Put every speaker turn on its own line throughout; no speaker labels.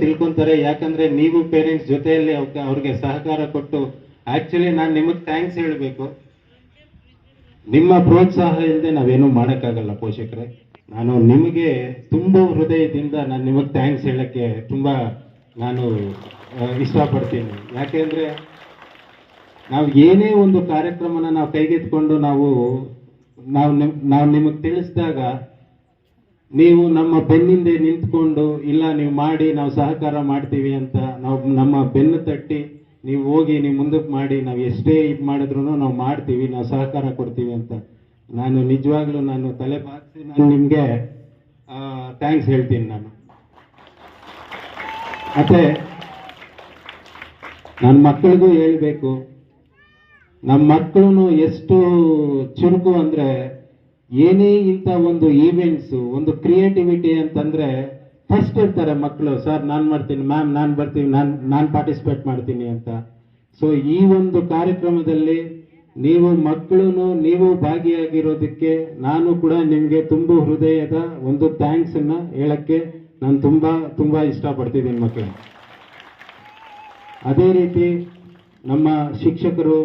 ತಿಳ್ಕೊಂತಾರೆ. ಯಾಕಂದ್ರೆ ನೀವು ಪೇರೆಂಟ್ಸ್ ಜೊತೆಯಲ್ಲಿ ಅವ್ರಿಗೆ ಸಹಕಾರ ಕೊಟ್ಟು ಆಕ್ಚುಲಿ ನಾನು ನಿಮಗೆ ಥ್ಯಾಂಕ್ಸ್ ಹೇಳಬೇಕು. ನಿಮ್ಮ ಪ್ರೋತ್ಸಾಹ ಇಲ್ಲದೆ ನಾವೇನು ಮಾಡೋಕ್ಕಾಗಲ್ಲ ಪೋಷಕರೇ. ನಾನು ನಿಮಗೆ ತುಂಬ ಹೃದಯದಿಂದ ನಾನು ನಿಮಗೆ ಥ್ಯಾಂಕ್ಸ್ ಹೇಳಕ್ಕೆ ತುಂಬ ನಾನು ಇಷ್ಟಪಡ್ತೀನಿ. ಯಾಕೆಂದ್ರೆ ನಾವು ಏನೇ ಒಂದು ಕಾರ್ಯಕ್ರಮನ ನಾವು ಕೈಗೆತ್ಕೊಂಡು ನಾವು ನಾವು ನಿಮ್ ನಾವು ನಿಮಗೆ ತಿಳಿಸಿದಾಗ ನೀವು ನಮ್ಮ ಬೆನ್ನಿಂದೆ ನಿಂತ್ಕೊಂಡು, ಇಲ್ಲ, ನೀವು ಮಾಡಿ, ನಾವು ಸಹಕಾರ ಮಾಡ್ತೀವಿ ಅಂತ ನಾವು ನಮ್ಮ ಬೆನ್ನು ತಟ್ಟಿ ನೀವು ಹೋಗಿ, ನೀವು ಮುಂದಕ್ಕೆ ಮಾಡಿ, ನಾವು ಎಷ್ಟೇ ಇದು ಮಾಡಿದ್ರು ನಾವು ಮಾಡ್ತೀವಿ, ನಾವು ಸಹಕಾರ ಕೊಡ್ತೀವಿ ಅಂತ. ನಾನು ನಿಜವಾಗ್ಲೂ ನಾನು ತಲೆ ಬಾಗಿಸಿ ನಾನು ನಿಮಗೆ ಥ್ಯಾಂಕ್ಸ್ ಹೇಳ್ತೀನಿ ನಾನು. ಮತ್ತೆ ನನ್ನ ಮಕ್ಕಳಿಗೂ ಹೇಳಬೇಕು. ನಮ್ಮ ಮಕ್ಕಳು ಎಷ್ಟು ಚುರುಕು ಅಂದ್ರೆ ಏನೇ ಇಂಥ ಒಂದು ಈವೆಂಟ್ಸ್ ಒಂದು ಕ್ರಿಯೇಟಿವಿಟಿ ಅಂತಂದ್ರೆ ಫಸ್ಟ್ ಇರ್ತಾರೆ ಮಕ್ಕಳು ಸರ್, ನಾನು ಮಾಡ್ತೀನಿ, ಮ್ಯಾಮ್, ನಾನು ಬರ್ತೀನಿ, ನಾನು ನಾನು ಪಾರ್ಟಿಸಿಪೇಟ್ ಮಾಡ್ತೀನಿ ಅಂತ. ಸೊ ಈ ಒಂದು ಕಾರ್ಯಕ್ರಮದಲ್ಲಿ ನೀವು ಮಕ್ಕಳು ನೀವು ಭಾಗಿಯಾಗಿರೋದಕ್ಕೆ ನಾನು ಕೂಡ ನಿಮಗೆ ತುಂಬ ಹೃದಯದ ಒಂದು ಥ್ಯಾಂಕ್ಸ್ ಅನ್ನ ಹೇಳಕ್ಕೆ ನಾನು ತುಂಬ ತುಂಬ ಇಷ್ಟಪಡ್ತಿದ್ದೀನಿ ಮಕ್ಕಳು. ಅದೇ ರೀತಿ ನಮ್ಮ ಶಿಕ್ಷಕರು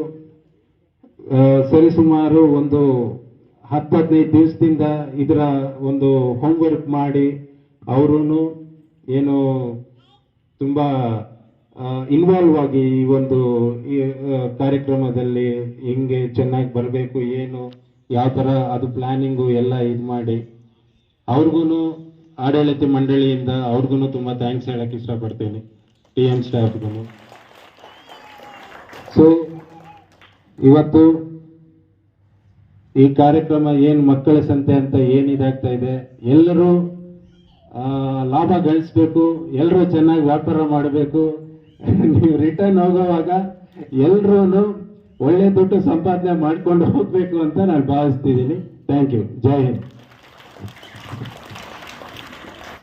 ಸರಿಸುಮಾರು ಒಂದು ಹತ್ತು ಹದಿನೈದು ದಿವಸದಿಂದ ಇದರ ಒಂದು ಹೋಮ್ವರ್ಕ್ ಮಾಡಿ ಅವರು ಏನು ತುಂಬ ಇನ್ವಾಲ್ವ್ ಆಗಿ ಈ ಒಂದು ಕಾರ್ಯಕ್ರಮದಲ್ಲಿ ಹಿಂಗೆ ಚೆನ್ನಾಗಿ ಬರಬೇಕು, ಏನು, ಯಾವ ಥರ ಅದು ಪ್ಲ್ಯಾನಿಂಗು ಎಲ್ಲ ಇದು ಮಾಡಿ ಅವ್ರಿಗೂ ಆಡಳಿತ ಮಂಡಳಿಯಿಂದ ಅವ್ರಿಗೂ ತುಂಬ ಥ್ಯಾಂಕ್ಸ್ ಹೇಳಕ್ಕೆ ಇಷ್ಟಪಡ್ತೀನಿ ಟಿ ಎಂ ಸ್ಟಾಫ್ಗೂ ಸೊ ಇವತ್ತು ಈ ಕಾರ್ಯಕ್ರಮ ಏನು ಮಕ್ಕಳ ಸಂತೆ ಅಂತ ಏನು ಇದಾಗ್ತಾ ಇದೆ? ಎಲ್ಲರೂ ಲಾಭ ಗಳಿಸ್ಬೇಕು, ಎಲ್ಲರೂ ಚೆನ್ನಾಗಿ ವ್ಯಾಪಾರ ಮಾಡಬೇಕು. ನೀವು ರಿಟರ್ನ್ ಹೋಗೋವಾಗ ಎಲ್ಲರೂ ಒಳ್ಳೆ ದುಡ್ಡು ಸಂಪಾದನೆ ಮಾಡ್ಕೊಂಡು ಹೋಗ್ಬೇಕು ಅಂತ ನಾನು ಭಾವಿಸ್ತಿದ್ದೀನಿ. Thank you Jai Hind.